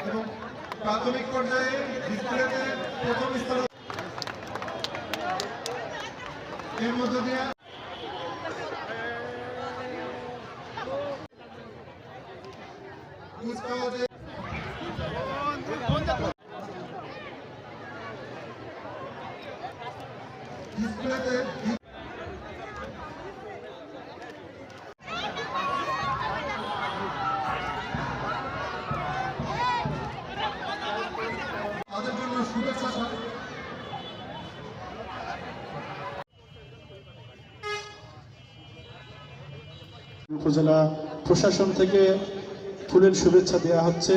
এবং প্রাথমিক পর্যায়ে ডিসপ্লেতে প্রথম স্থান এর মধ্য দিয়ে ডিসপ্লেতে উপজেলা প্রশাসন থেকে ফুলের শুভেচ্ছা দেওয়া হচ্ছে।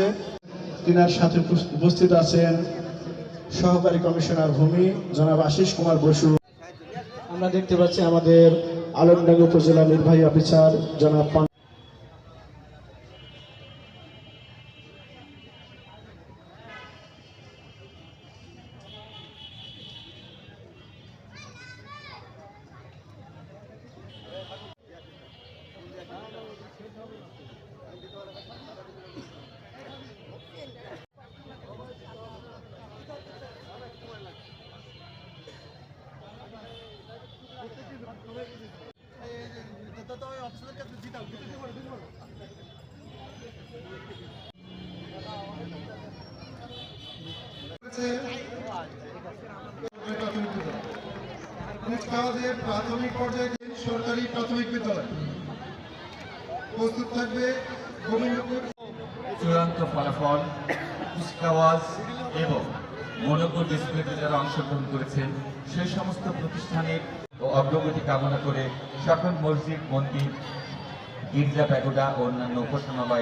তিনার সাথে উপস্থিত আছেন সহকারী কমিশনার ভূমি, জনাব আশিস কুমার বসু। আমরা দেখতে পাচ্ছি আমাদের আলমডাঙ্গা উপজেলা নির্বাহী অফিসার, জনাব পর্যায়ে সরকারি প্রাথমিক থাকবে চূড়ান্ত ফলাফল এবং যারা অংশগ্রহণ করেছেন সেই সমস্ত প্রতিষ্ঠানের অগ্রগতি কামনা করে সকল মসজিদ, মন্দির, গির্জা, প্যাগোডা ও অন্যান্য উপাসনালয়